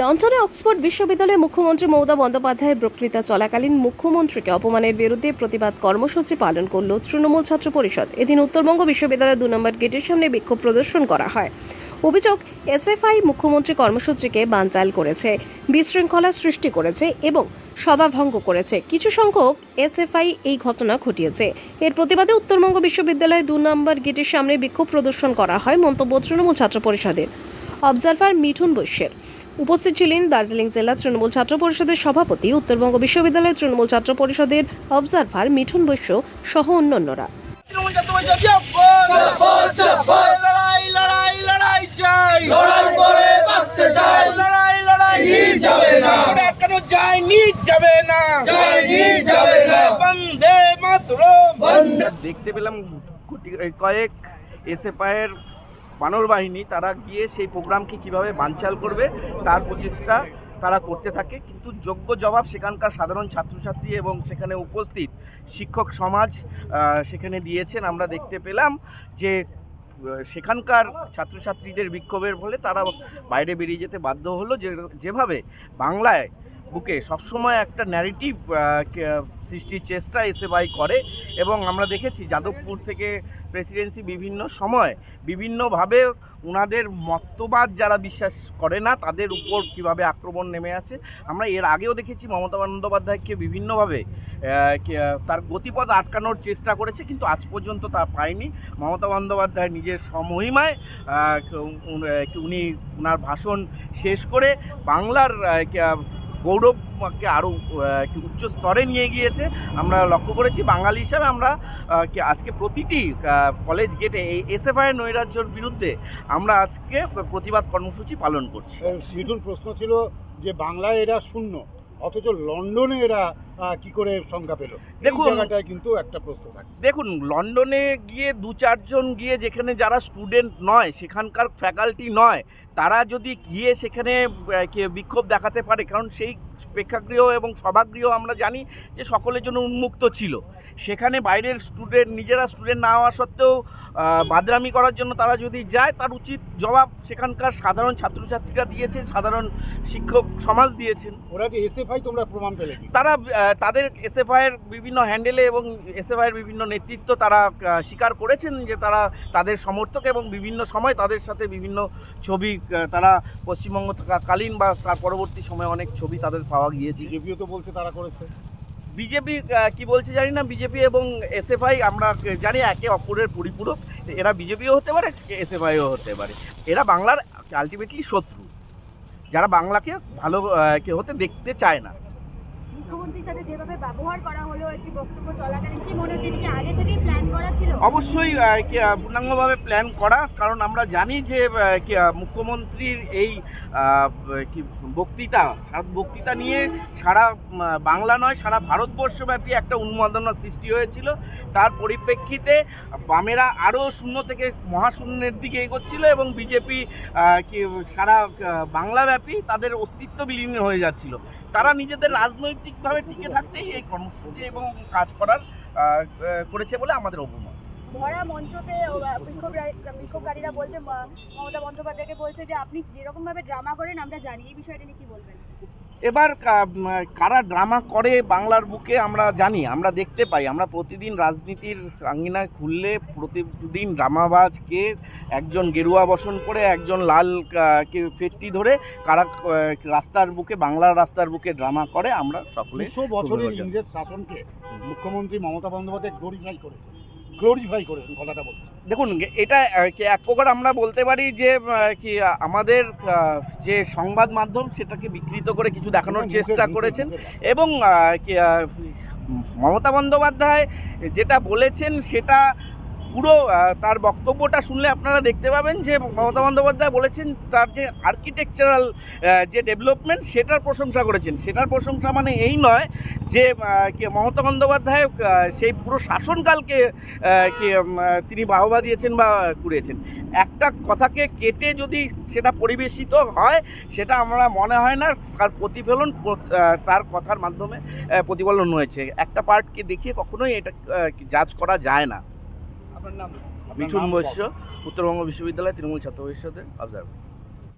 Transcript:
লন্ডনে অক্সফোর্ড বিশ্ববিদ্যালয়ে মুখ্যমন্ত্রী মমতা বন্দ্যোপাধ্যায়ের বক্তৃতা চলাকালীন মুখ্যমন্ত্রীকে অপমানের বিরুদ্ধে প্রতিবাদ কর্মসূচি পালন করল তৃণমূল ছাত্র পরিষদ। এদিন উত্তরবঙ্গ বিশ্ববিদ্যালয়ের দু নম্বর গেটের সামনে বিক্ষোভ প্রদর্শন করা হয়। অভিযোগ, এসএফআই মুখ্যমন্ত্রী কর্মসূচিকে বানচাল করেছে, বিশৃঙ্খলা সৃষ্টি করেছে এবং সভাভঙ্গ করেছে। কিছু সংখ্যক এসএফআই এই ঘটনা ঘটিয়েছে। এর প্রতিবাদে উত্তরবঙ্গ বিশ্ববিদ্যালয়ে দু নম্বর গেটের সামনে বিক্ষোভ প্রদর্শন করা হয় মন্তব্য তৃণমূল ছাত্র পরিষদের। অবজারভার মিঠুন বৈশ্যের। উপস্থিত ছিলেন দার্জিলিং জেলা তৃণমূল ছাত্র পরিষদের সভাপতি উত্তরবঙ্গ বিশ্ববিদ্যালয়ের তৃণমূল ছাত্র পরিষদের অবজারভার মিঠুন বৈশ্য সহ অন্যান্যরা। দেখতে পেলাম কয়েক এই কয়েক এসএফআইয়ের বানর বাহিনী, তারা গিয়ে সেই প্রোগ্রামকে কীভাবে বানচাল করবে, তার প্রচেষ্টা তারা করতে থাকে। কিন্তু যোগ্য জবাব সেখানকার সাধারণ ছাত্রছাত্রী এবং সেখানে উপস্থিত শিক্ষক সমাজ সেখানে দিয়েছেন। আমরা দেখতে পেলাম যে সেখানকার ছাত্রছাত্রীদের বিক্ষোভের ফলে তারা বাইরে বেরিয়ে যেতে বাধ্য হলো। যে, যেভাবে বাংলায় বুকে সবসময় একটা ন্যারেটিভ সৃষ্টির চেষ্টা এসএফআই করে এবং আমরা দেখেছি যাদবপুর থেকে প্রেসিডেন্সি বিভিন্ন সময় বিভিন্নভাবে ওনাদের মতবাদ যারা বিশ্বাস করে না, তাদের উপর কীভাবে আক্রমণ নেমে আছে আমরা এর আগেও দেখেছি মমতা বন্দ্যোপাধ্যায়কে বিভিন্নভাবে তার গতিপথ আটকানোর চেষ্টা করেছে, কিন্তু আজ পর্যন্ত তা পায়নি। মমতা বন্দ্যোপাধ্যায় নিজের সমহিমায় উন- ওনার ভাষণ শেষ করে বাংলার গৌরবকে আরও উচ্চ স্তরে নিয়ে গিয়েছে। আমরা লক্ষ্য করেছি, বাঙালি হিসাবে আমরা আজকে প্রতিটি কলেজ গেটে এই এসএফআই নৈরাজ্যর বিরুদ্ধে আমরা আজকে প্রতিবাদ কর্মসূচি পালন করছি। সিধুর প্রশ্ন ছিল যে বাংলায় এরা শূন্য। অথচ লন্ডনে এরা কি করে সংখ্যা পেল? দেখুন- জায়গাটায় কিন্তু একটা প্রশ্ন থাকে দেখুন লন্ডনে গিয়ে দু চারজন গিয়ে যেখানে যারা স্টুডেন্ট নয় সেখানকার ফ্যাকাল্টি নয় তারা যদি গিয়ে সেখানে বিক্ষোভ দেখাতে পারে কারণ সেই প্রেক্ষাগৃহ এবং সভাগৃহ আমরা জানি যে সকলের জন্য উন্মুক্ত ছিল। সেখানে বাইরের স্টুডেন্ট নিজেরা স্টুডেন্ট না হওয়া সত্ত্বেও বাদরামি করার জন্য তারা যদি যায় তার উচিত জবাব সেখানকার সাধারণ ছাত্রছাত্রীরা দিয়েছেন সাধারণ শিক্ষক সমাজ দিয়েছেন। ওরা যে এসএফআই তোমরা প্রমাণ পেলে তারা তাদের এসএফআইয়ের বিভিন্ন হ্যান্ডেলে এবং এসএফআইয়ের বিভিন্ন নেতৃত্ব তারা স্বীকার করেছেন যে তারা তাদের সমর্থক এবং বিভিন্ন সময় তাদের সাথে বিভিন্ন ছবি তারা পশ্চিমবঙ্গ কালীন বা তার পরবর্তী সময়ে অনেক ছবি তাদের পাওয়া গিয়েছে। বিজেপিও তো বলছে তারা করেছে। বিজেপি কি বলছে জানি না বিজেপি এবং এসএফআই আমরা জানি একে অপরের পরিপূরক। এরা বিজেপিও হতে পারে এসএফআইও হতে পারে। এরা বাংলার আলটিমেটলি শত্রু। যারা বাংলাকে ভালো কে হতে দেখতে চায় না। প্ল্যান করা অবশ্যই পূর্ণাঙ্গভাবে প্ল্যান করা, কারণ আমরা জানি যে মুখ্যমন্ত্রীর এই কি, বক্তৃতা বক্তৃতা নিয়ে সারা বাংলা নয়, সারা ভারতবর্ষব্যাপী একটা উন্মাদনা সৃষ্টি হয়েছিল। তার পরিপ্রেক্ষিতে বামেরা আরও শূন্য থেকে মহাশূন্যের দিকে এগোচ্ছিল এবং বিজেপি কি, সারা বাংলাব্যাপী তাদের অস্তিত্ব বিলীন হয়ে যাচ্ছিল। তারা নিজেদের রাজনৈতিকভাবে টিকে থাকতেই এই কর্মসূচি এবং কাজ করার করেছে বলে আমাদের অভিমত। ভরা মঞ্চতে বিক্ষোভকারীরা বলছে মমতা বন্দ্যোপাধ্যায়কে বলছে যে আপনি যেরকম ভাবে ড্রামা করেন আমরা জানি। এই বিষয়টা নিয়ে কি বলবেন? এবার কারা ড্রামা করে বাংলার বুকে আমরা জানি আমরা দেখতে পাই। আমরা প্রতিদিন রাজনীতির আঙ্গিনায় খুললে প্রতিদিন ড্রামাবাজকে একজন গেরুয়া বসন করে একজন লাল কে ফেটটি ধরে কারা রাস্তার বুকে বাংলার রাস্তার বুকে ড্রামা করে আমরা সকলে বছরের ইংরেজ শাসনকে মুখ্যমন্ত্রী মমতা বন্দ্যোপাধ্যায় গ্লোরিফাই করেছে গ্লোরিফাই করেছেন কথাটা বলছে। দেখুন এটা এক প্রকার আমরা বলতে পারি যে কি আমাদের যে সংবাদ মাধ্যম সেটাকে বিকৃত করে কিছু দেখানোর চেষ্টা করেছেন এবং মমতা বন্দ্যোপাধ্যায় যেটা বলেছেন সেটা পুরো তার বক্তব্যটা শুনলে আপনারা দেখতে পাবেন যে মমতা বন্দ্যোপাধ্যায় বলেছেন তার যে আর্কিটেকচারাল যে ডেভেলপমেন্ট সেটার প্রশংসা করেছেন। সেটার প্রশংসা মানে এই নয় যে মমতা বন্দ্যোপাধ্যায় সেই পুরো শাসনকালকে তিনি বাহবা দিয়েছেন বা কুড়িয়েছেন। একটা কথাকে কেটে যদি সেটা পরিবেশিত হয়, সেটা আমরা মনে হয় না তার প্রতিফলন তার কথার মাধ্যমে প্রতিফলন হয়েছে। একটা পার্টকে দেখিয়ে কখনোই এটা জাজ করা যায় না। মিঠুন বৈশ্য উত্তরবঙ্গ বিশ্ববিদ্যালয় তৃণমূল ছাত্র পরিষদের অবজার্ভার